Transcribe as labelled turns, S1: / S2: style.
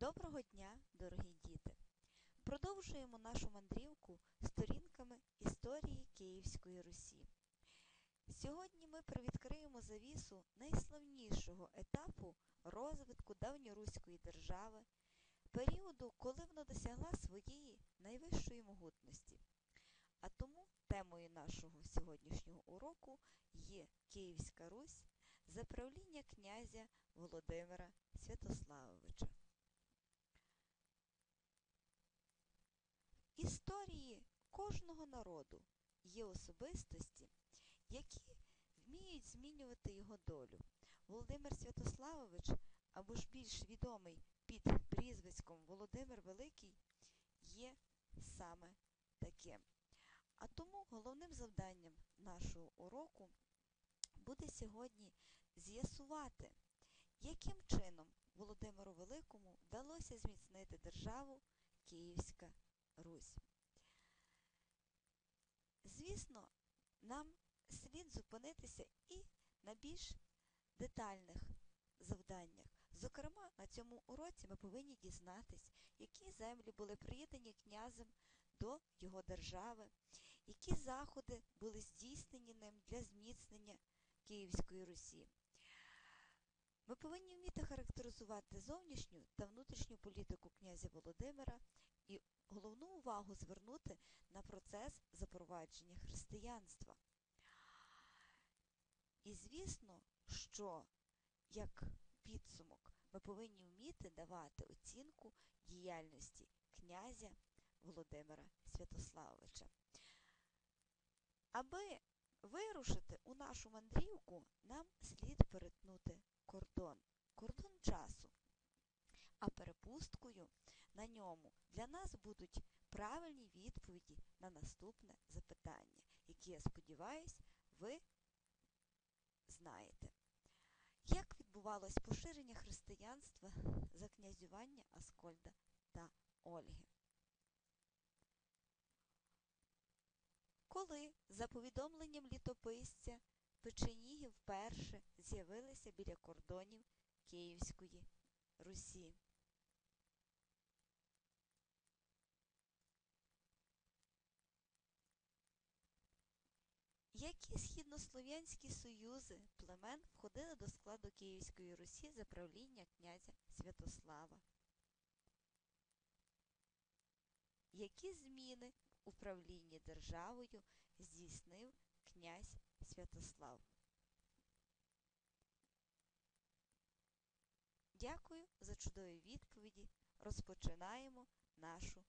S1: Доброго дня, дорогі діти! Продовжуємо нашу мандрівку сторінками історії Київської Русі. Сьогодні ми привідкриємо завісу найславнішого етапу розвитку давньоруської держави, періоду, коли вона досягла своєї найвищої могутності. А тому темою нашого сьогоднішнього уроку є Київська Русь за правління князя Володимира Святославовича. Історії кожного народу є особистості, які вміють змінювати його долю. Володимир Святославович, або ж більш відомий під прізвиськом Володимир Великий, є саме таким. А тому головним завданням нашого уроку буде сьогодні з'ясувати, яким чином Володимиру Великому вдалося зміцнити державу Київська Русь. Звісно, нам слід зупинитися і на більш детальних завданнях. Зокрема, на цьому уроці ми повинні дізнатись, які землі були приєднані князем до його держави, які заходи були здійснені ним для зміцнення Київської Русі. Ми повинні вміти характеризувати зовнішню та внутрішню політику князя Володимира увагу звернути на процес запровадження християнства. І звісно, що як підсумок ми повинні вміти давати оцінку діяльності князя Володимира Святославовича. Аби вирушити у нашу мандрівку, нам слід перетнути кордон, кордон часу. А перепусткою на ньому для нас будуть правильні відповіді на наступне запитання, які, я сподіваюся, ви знаєте. Як відбувалось поширення християнства за князювання Аскольда та Ольги? Коли, за повідомленням літописця, печеніги вперше з'явилися біля кордонів Київської Русі. Які східнослов'янські союзи племен входили до складу Київської Русі за правління князя Святослава? Які зміни в управлінні державою здійснив князь Святослав? Дякую за чудові відповіді. Розпочинаємо нашу